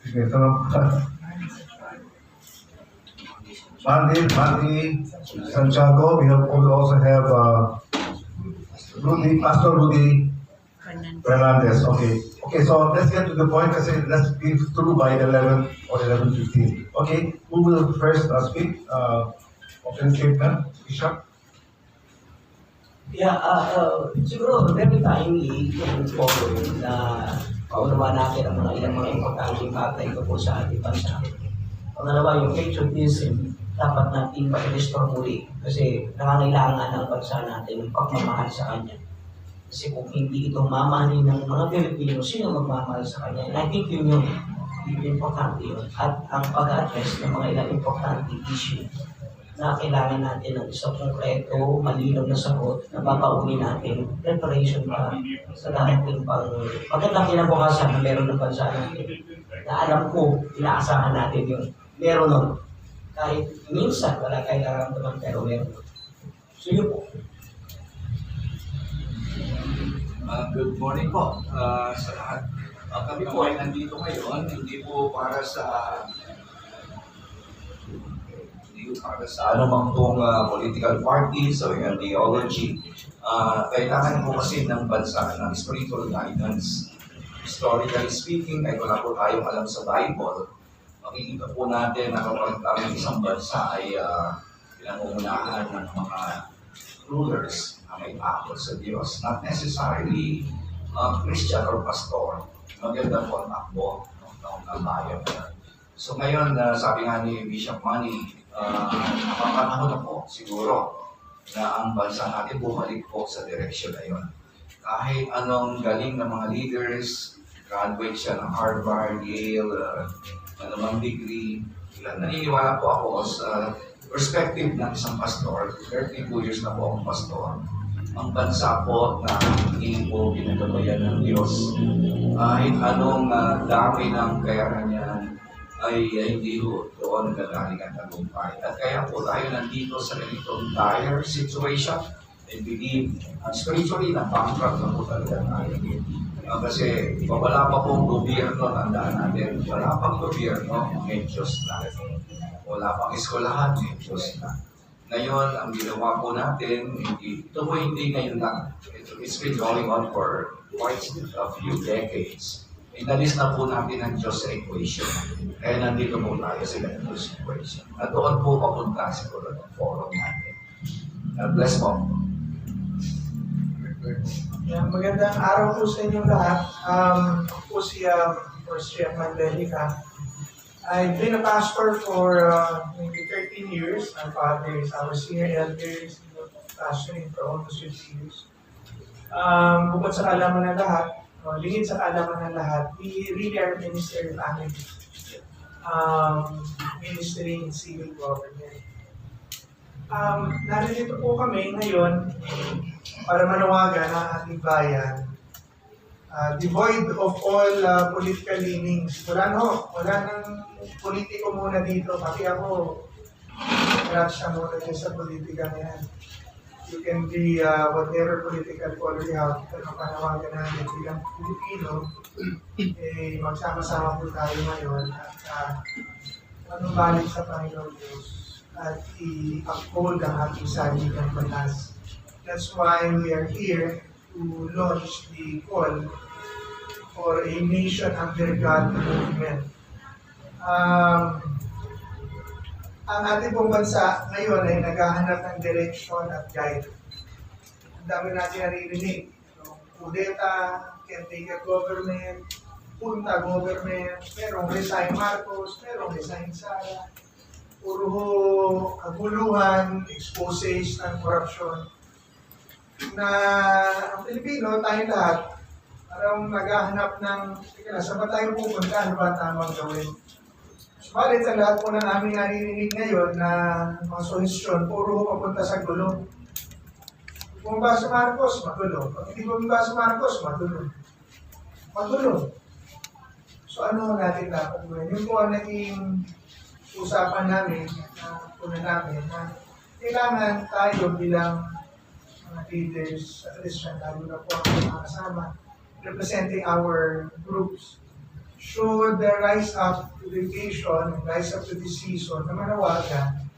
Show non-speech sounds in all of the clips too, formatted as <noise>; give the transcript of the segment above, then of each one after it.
Okay, so, Mandy, Mandy, Santiago, we have, we also have, uh, Rudy, Pastor Rudy Fernandez, okay. Okay, so let's get to the point, kasi let's be through by eleven or eleven fifteen. Okay, who will first uh, speak, uh, opening statement, Bishop? Yeah, uh, uh, siguro very timely yung forward na paunawa natin ang mga ilang mga importanteng bagay po sa ating bansa. Pangalawa, yung patriotism, dapat natin ma-restore muli kasi nangangailangan ng bansa natin ng pagmamahal sa Kanya. Kasi kung hindi ito mamahalin ng mga Pilipino, sino magmamahal sa Kanya? And I think yun yung importante yun. At ang pag-address ng mga ilang importante issue na kailangan natin ng isang konkreto, malinaw na sagot na babaunin natin preparation pa sa darating pang magandang kinabukasan na meron ng bansa natin. Na alam ko, inaasahan natin yung meron nun. Kahit minsan wala tayong nararamdaman pero meron nun. So yun po. Uh, good morning po uh, sa lahat. Uh, kami po ay nandito ngayon, hindi po para sa po para sa anumang pong uh, political parties o ideology. Uh, kailangan po kasi ng bansa ng spiritual guidance. Historically speaking, ay wala po tayong alam sa Bible. Makikita po natin na kapag ang isang bansa ay uh, pinangungunahan ng mga rulers na may takot sa Diyos, not necessarily uh, Christian or pastor. Maganda po ang takbo ng ng bayan. So ngayon, uh, sabi nga ni Bishop Manny, uh, napapanahon na po siguro na ang bansa natin bumalik po sa direksyon na yun. Kahit anong galing ng mga leaders, graduate siya ng Harvard, Yale, uh, anumang degree, naniniwala po ako sa perspective ng isang pastor, 32 years na po akong pastor, ang bansa po na hindi po pinagabayan ng Diyos, kahit anong uh, dami ng kayaranyan ay ay hindi po doon gagaling ang tagumpay. At kaya po tayo nandito sa ganitong dire situation. I believe, uh, spiritually, na bankrupt na po talaga tayo. Uh, kasi wala pa pong gobyerno, tandaan natin, wala pang gobyerno, may Diyos na wala pang eskwelahan, may Diyos na. Ngayon, ang ginawa po natin, hindi, ito po hindi ngayon lang. It's been going on for quite a few decades. Inalis na po natin ang Diyos sa equation. Kaya nandito po tayo sa ganitong situation. At doon po papunta siguro ng forum natin. God bless po. Yeah, magandang araw po sa inyong lahat. Um, po si um, First Mandelica. I've been a pastor for uh, maybe 13 years. My father is our senior elder. He's been pastoring for almost 50 years. Um, bukod sa kaalaman ng lahat, o lingid sa kaalaman ng lahat, we really are minister family. Um, ministry in civil government. Um, narito po kami ngayon para manawagan ang ating bayan. Uh, devoid of all uh, political leanings. Wala no, wala nang politiko muna dito. Pati ako, siya muna dyan sa politika na. You can be uh, whatever political color you have, pero panawagan natin bilang Pilipino, <clears throat> eh, magsama-sama po tayo ngayon at uh, manumbalik sa Panginoon Diyos at i-uphold ang ating saligang batas. That's why we are here to launch the call for a nation under God movement. Um, ang ating pong bansa ngayon ay naghahanap ng direction at guide. Ang dami natin naririnig. No? Kudeta, caretaker government, punta government, merong resign Marcos, merong resign Sara, puro kaguluhan, exposes ng corruption na ang Pilipino, tayong lahat, parang naghahanap ng, teka lang, saan tayo pupunta? Ano ba ang tamang gawin? Subalit sa lahat po ng aming naririnig ngayon na mga solusyon, puro papunta sa gulo. Kung ba sa Marcos, magulo. Pag hindi bumaba sa Marcos, magulo. Magulo. So ano natin dapat gawin? Yung po ang naging usapan namin, na una namin, na kailangan tayo bilang mga leaders sa Christian, lalo na po ang mga kasama, representing our groups, should uh, rise up to the occasion, rise up to the season na manawagan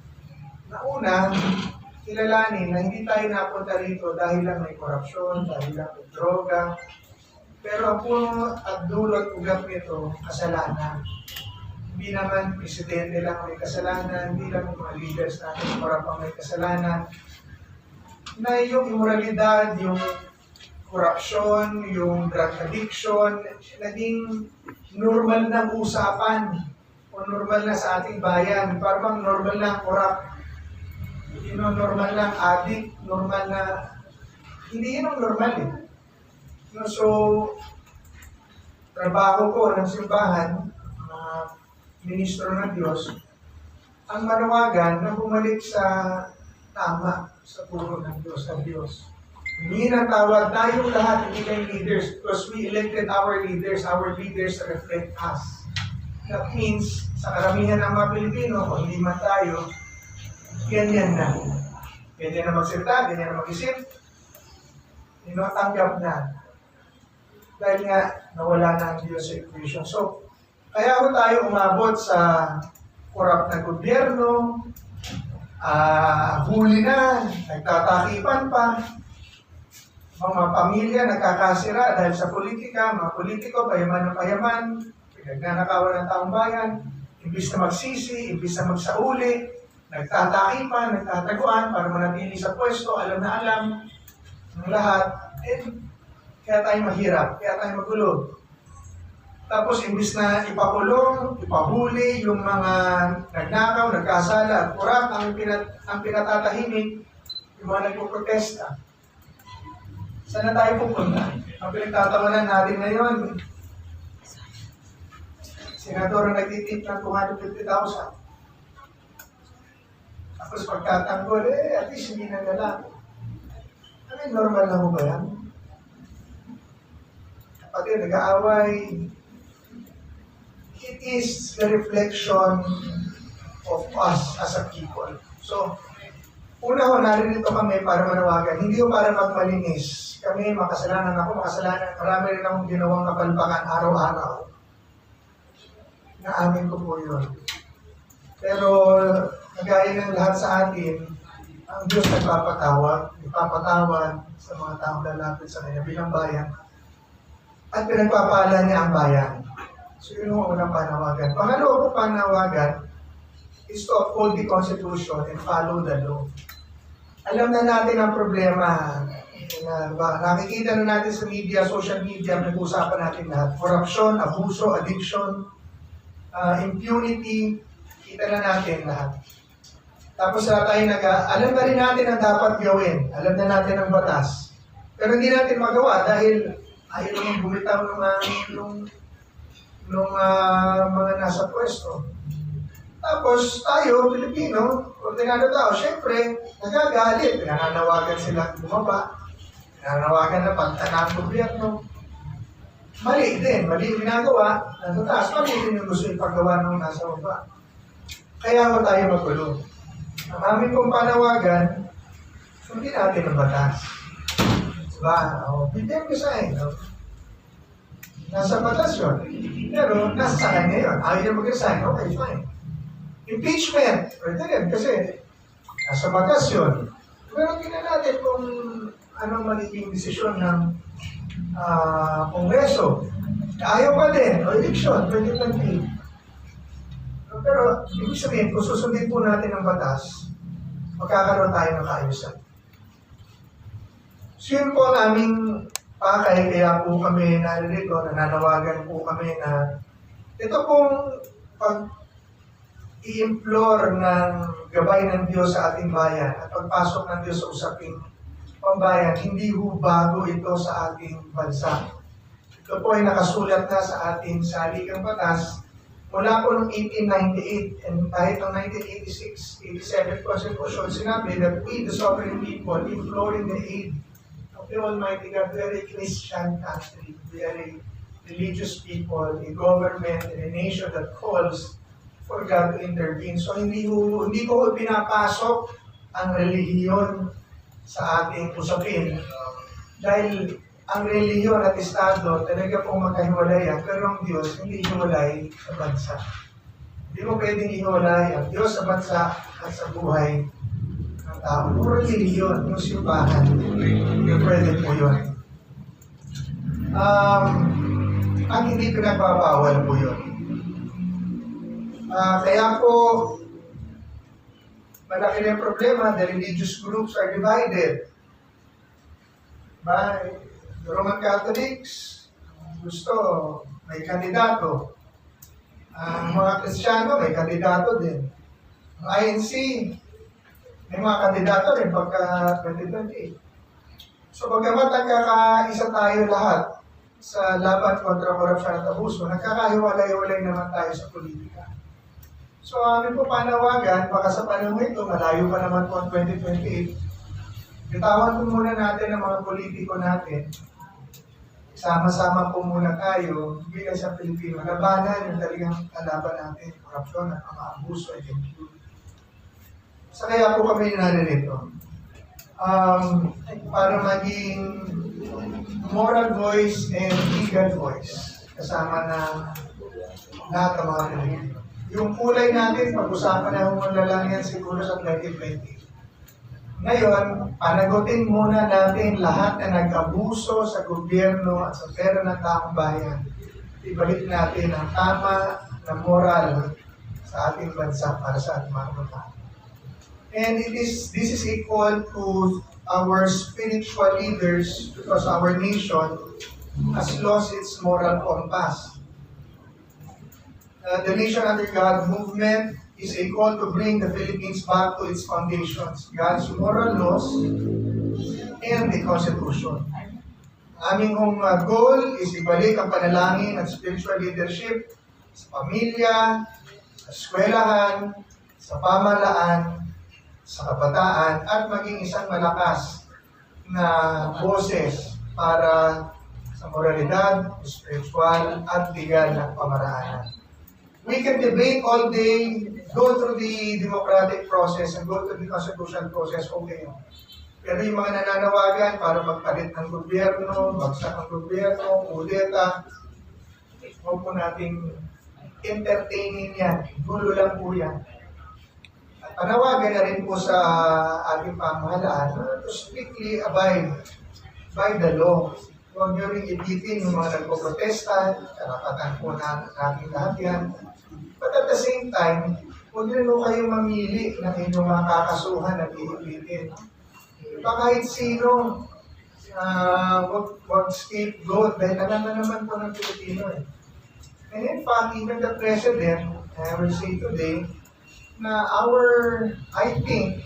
na una, kilalanin na hindi tayo napunta rito dahil lang may korupsyon, dahil lang may droga, pero ang puno at dulot ugat nito, kasalanan. Hindi naman presidente lang may kasalanan, hindi lang mga leaders natin korap ang may kasalanan. Na yung immoralidad, yung korupsyon, yung drug addiction, naging normal na usapan o normal na sa ating bayan. Parang normal na korap. You know, normal na addict, normal na... Hindi yun ang normal eh. No, so, trabaho ko ng simbahan, mga ministro ng Diyos, ang manawagan na bumalik sa tama sa puro ng Diyos ng Diyos. Hindi na tawag tayong lahat, hindi leaders, because we elected our leaders, our leaders reflect us. That means, sa karamihan ng mga Pilipino, kung hindi man tayo, ganyan na. Ganyan na magsalita, ganyan na mag-isip, you know, tanggap na. Dahil nga, nawala na ang Diyos sa equation. So, kaya ho tayo umabot sa korap na gobyerno, ah huli na, nagtatakipan pa, mga pamilya nagkakasira dahil sa politika, mga politiko, payaman ng payaman, pinagnanakawan ng taong bayan, imbis na magsisi, imbis na magsauli, nagtatakipan, nagtataguan para manatili sa pwesto, alam na alam ng lahat, eh, kaya tayo mahirap, kaya tayo magulo. Tapos, imbis na ipakulong, ipahuli yung mga nagnakaw, nagkasala, at kurap ang, pinat, ang pinatatahimik, yung mga nagpuprotesta. Saan na tayo pupunta? Ang pinagtatawanan natin ngayon, senador ang nagtitip ng 250,000. Tapos pagtatanggol, eh, at least hindi na lalaki. Ano yung normal na mo ba yan? Pati nag-aaway, it is the reflection of us as a people. So, una ho, naririto kami para manawagan. Hindi ho para magmalinis. Kami, makasalanan ako, makasalanan. Marami rin akong ginawang kapalpakan araw-araw. Naamin ko po yun. Pero, nagaya ng lahat sa atin, ang Diyos nagpapatawag, nagpapatawad sa mga taong lalapit sa Kanya bilang bayan. At pinagpapala niya ang bayan. So yun ang unang panawagan. Pangalawa po panawagan is to uphold the Constitution and follow the law. Alam na natin ang problema na nakikita na natin sa media, social media, nag-uusapan natin lahat. Corruption, abuso, addiction, uh, impunity, kita na natin lahat. Tapos na tayo nag alam na rin natin ang dapat gawin. Alam na natin ang batas. Pero hindi natin magawa dahil ayaw naman bumitaw ng, uh, nung, nung ah, mga nasa pwesto. Tapos tayo, Pilipino, ordinado tao, syempre, nagagalit. Pinananawagan sila bumaba. Pinananawagan na pagtana ang gobyerno. Mali din, mali yung ginagawa. Nasa taas, mali din yung gusto ipagawa ng nasa baba. Kaya mo tayo magulo. Ang aming pong panawagan, sundin natin ang batas. Diba? O, bigyan ko sa inyo. Nasa batas yun. Pero, nasa sa kanya yun. Ayaw niya mag-resign, okay, fine. Impeachment, pwede rin kasi nasa batas yun. Pero tingnan natin kung anong magiging desisyon ng ah, Kongreso. Ayaw pa din, o election, 2020. Pero, ibig sabihin, kung susundin po natin ang batas, magkakaroon tayo ng kaayusan. So yun po ang aming pakay, kaya po kami naririto, nananawagan po kami na ito pong pag i-implore ng gabay ng Diyos sa ating bayan at pagpasok ng Diyos sa usaping pambayan, hindi ho bago ito sa ating bansa. Ito po ay nakasulat na sa ating saligang batas mula po noong 1898 and kahit noong 1986, 87 Constitution, sinabi that we, the sovereign people, imploring the aid of the Almighty God, we are a Christian country. We are religious people, a government, and a nation that calls for God to intervene. So hindi ko hindi ko pinapasok ang relihiyon sa ating usapin dahil ang reliyon at Estado talaga pong magkahiwalay yan, pero ang Diyos hindi hiwalay sa bansa. Hindi mo pwedeng hiwalay ang Diyos sa bansa at sa buhay ng tao. Puro reliyon, yung simbahan, yung pwede po yun. Um, ang hindi pinagbabawal po yun. Ah, kaya po, malaki na yung problema, the religious groups are divided by the Roman Catholics, gusto may kandidato. Ang mga Kristiyano may kandidato din. Ang INC, may mga kandidato rin pagka 2028. So pagkamat nagkakaisa tayo lahat sa laban kontra korupsyon at abuso, nagkakahiwalay-hiwalay naman tayo sa politika. So amin po panawagan, baka sa panahon ito, malayo pa naman po ang 2028, bitawan po muna natin ang mga politiko natin. Sama-sama po muna tayo bilang sa Pilipino. Labanan yung talagang kalaban natin, korupsyon at mga abuso at. Sa kaya po kami narito. Um, para maging moral voice and legal voice kasama na lahat ng mga Pilipino. Yung kulay natin, pag-usapan na muna lang yan siguro sa 2020. Ngayon, panagutin muna natin lahat na nag-abuso sa gobyerno at sa pera ng taong bayan. Ibalik natin ang tama na moral sa ating bansa para sa ating mga kabataan. And it is this is equal to our spiritual leaders because our nation has lost its moral compass. Uh, the Nation Under God movement is a call to bring the Philippines back to its foundations, God's moral laws and the Constitution. Aming hong uh, goal is ibalik ang panalangin at spiritual leadership sa pamilya, sa eskwelahan, sa pamalaan, sa kabataan, at maging isang malakas na boses para sa moralidad, spiritual, at legal na pamaraanan. We can debate all day, go through the democratic process and go through the constitutional process, okay. Pero yung mga nananawagan para magpalit ng gobyerno, bagsak ang gobyerno, kudeta, huwag po nating entertaining yan. Gulo lang po yan. At panawagan na rin po sa ating pamahalaan to strictly abide by the law. Huwag nyo rin ibitin yung mga nagpo-protesta, karapatan po na natin lahat yan. But at the same time, huwag rin po kayong mamili ng inyong mga kakasuhan at iibitin. Diba kahit sino, uh, wag, wag scapegoat dahil alam na naman po ng Pilipino eh. And in fact, even the President, I will say today, na our, I think,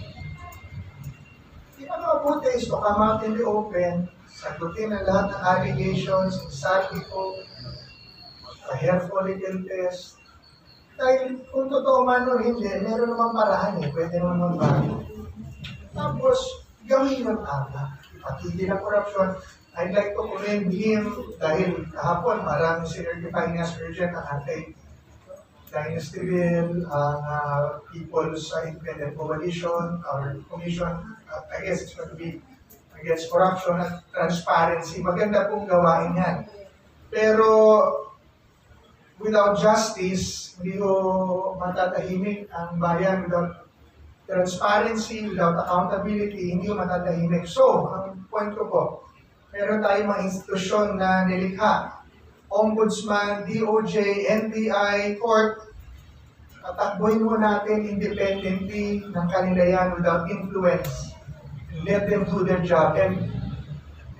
pinakabuti is to come out in the open, sagutin ang lahat ng allegations, sabi ko, hair follicle test. Dahil kung totoo man o hindi, meron naman paraan eh, pwede naman magbago. Tapos, gawin yung tama. Patigil ang korupsyon. I'd like to commend him dahil kahapon marami sinertify niya as urgent ang anti Dynasty Bill, ang uh, People's Independent Coalition, our commission, uh, I guess it's going to be against corruption at transparency. Maganda pong gawain yan. Pero without justice, hindi ko matatahimik ang bayan without transparency, without accountability, hindi ko matatahimik. So, ang point ko po, meron tayong mga institusyon na nilikha. Ombudsman, DOJ, NBI, Court, tatakbuhin mo natin independently ng kanila yan without influence. Let them do their job and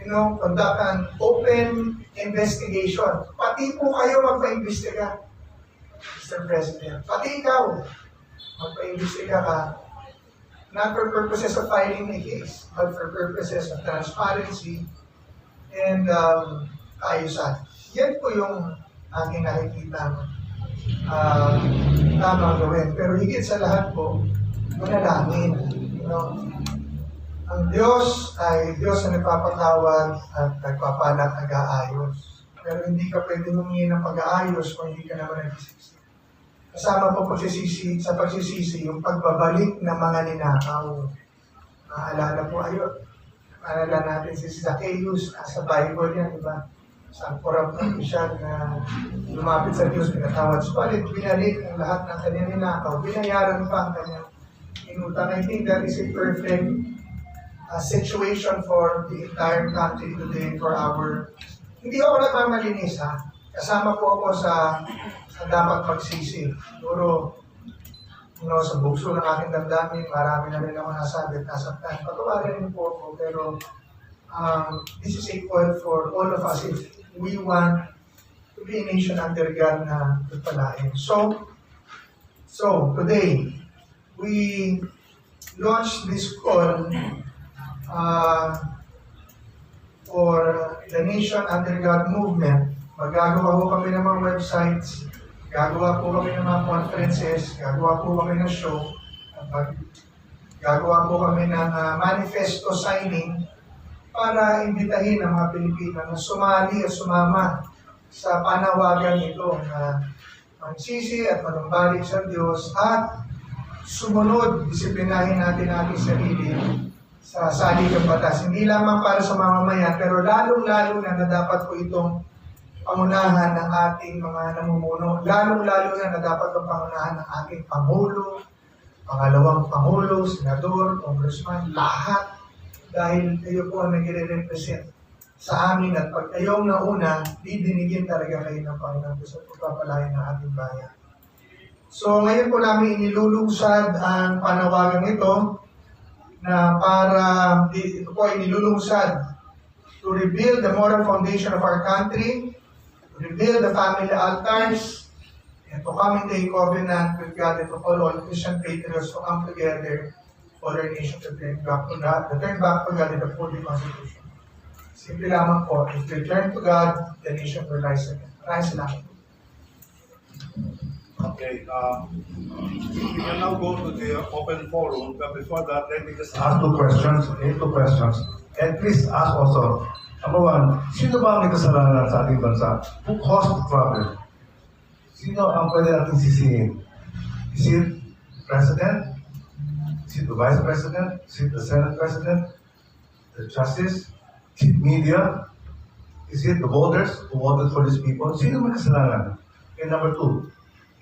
you know, conduct an open investigation. Pati po kayo magpa-imbestiga, Mr. President. Pati ikaw, magpa-imbestiga ka. Not for purposes of filing a case, but for purposes of transparency and um, kaayusan. Yan po yung aking nakikita uh, tamang gawin. Pero higit sa lahat po, manalangin. You know, ang Diyos ay Diyos na nagpapatawad at nagpapalat nag-aayos. Pero hindi ka pwede humingi ng pag-aayos kung hindi ka naman nagsisisi. Kasama po pagsisisi, sa pagsisisi yung pagbabalik ng mga ninakaw. Naalala po ayo, Naalala natin si Zacchaeus, nasa Bible yan, di ba? Sa corrupt na opisyal na lumapit sa Diyos, pinatawad. Subalit, binalik ang lahat ng kanyang ninakaw. Binayaran pa ang kanyang inutang. I think that is a perfect uh, situation for the entire country today, for our... Hindi ako nagmamalinis ha. Kasama po ako sa, sa dapat magsisi. Siguro, you know, sa bukso ng aking damdamin, marami na rin ako nasabi at nasaktan. Patawarin po ako, pero um, this is a call for all of us if we want to be a nation under God na pagpalain. So, so today, we launched this call uh, for the Nation Under God movement. Magagawa po kami ng mga websites, gagawa po kami ng mga conferences, gagawa po kami ng show, gagawa po kami ng ah, manifesto signing para imbitahin ang mga Pilipino na sumali at sumama sa panawagan ito na magsisi at manumbalik sa Diyos at sumunod, disiplinahin natin ating sarili sa salik ng batas. Hindi lamang para sa mamamayan, pero lalong-lalo na na dapat po itong pangunahan ng ating mga namumuno. Lalong-lalo na na dapat itong pangunahan ng ating Pangulo, pangalawang Pangulo, Senador, Congressman, lahat. Dahil kayo po ang nagre-represent sa amin at pag kayong nauna, didinigin talaga kayo ng Panginoon sa pagpapalayan ng ating bayan. So ngayon po namin inilulugsad ang panawagan ito na para ito po ay nilulungsad to rebuild the moral foundation of our country, to rebuild the family altars, and to come into a covenant with God and to call all Christian patriots to come together for our nation to turn back to God, to turn back to God in the Holy Constitution. Simple lamang po, if we turn to God, the nation will rise again. Maraming salamat. Okay, uh, we can now go to the open forum, but before that, let me just Ask two questions, eh, two questions. And please ask also, number one, sino ba ang may kasalanan sa ating bansa? Who caused the problem? Sino ang pwede natin sisihin? Is it President? It the Vice President? It the Senate President? The Justice? It media? Is it the voters who voted for these people? Sino may kasalanan? And number two,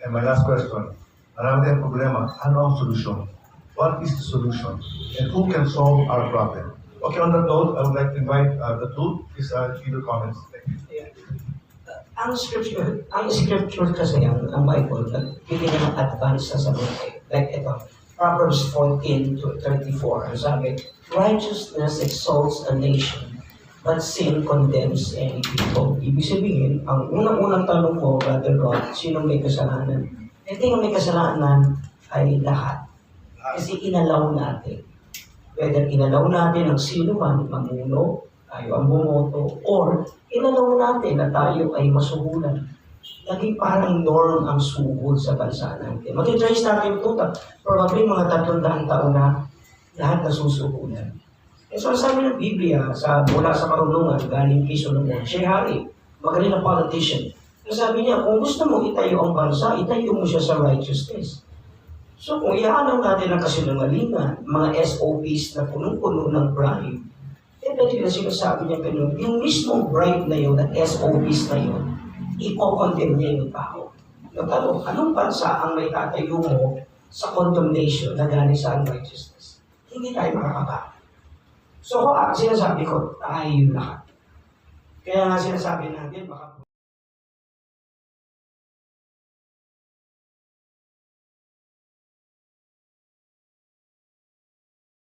and my last question, marami tayong problema. Ano ang solusyon? What is the solution? And who can solve our problem? Okay, on that note, I would like to invite uh, the two, please uh, give your comments. Thank you. ang scripture, ang scripture kasi, ang, ang Bible, nagbigay niya ng advance sa sabuhay. Like ito, Proverbs 14 to 34, ang sabi, Righteousness exalts a nation, but sin condemns any people. Ibig sabihin, ang unang-unang tanong ko, Brother Rod, sino may kasalanan? Hindi yung may kasalanan ay lahat. Kasi inalaw natin. Whether inalaw natin ang sino man mamuno, tayo ang bumoto, or inalaw natin na tayo ay masuhulan. Naging parang norm ang suhol sa bansa natin. Mag-trace natin ito, probably mga tatlong daang taon na lahat nasusuhulan. Eh, so sabi ng Biblia, sa, mula sa karunungan, galing kay Solomon, siya hari, magaling na politician. Sabi niya, kung gusto mo itayo ang bansa, itayo mo siya sa righteousness. So kung iaalaw natin ang kasinungalingan, mga SOPs na punong-puno ng bribe, eh dahil na sinasabi niya ganun, yung mismong bribe na yun at SOPs na yun, ipokondemn niya yung tao. Yung tanong, anong bansa ang may tatayo mo sa condemnation na galing sa unrighteousness? Hindi tayo makakaba. So, ako, ah, sinasabi ko, tayo lahat. Kaya nga sinasabi natin, baka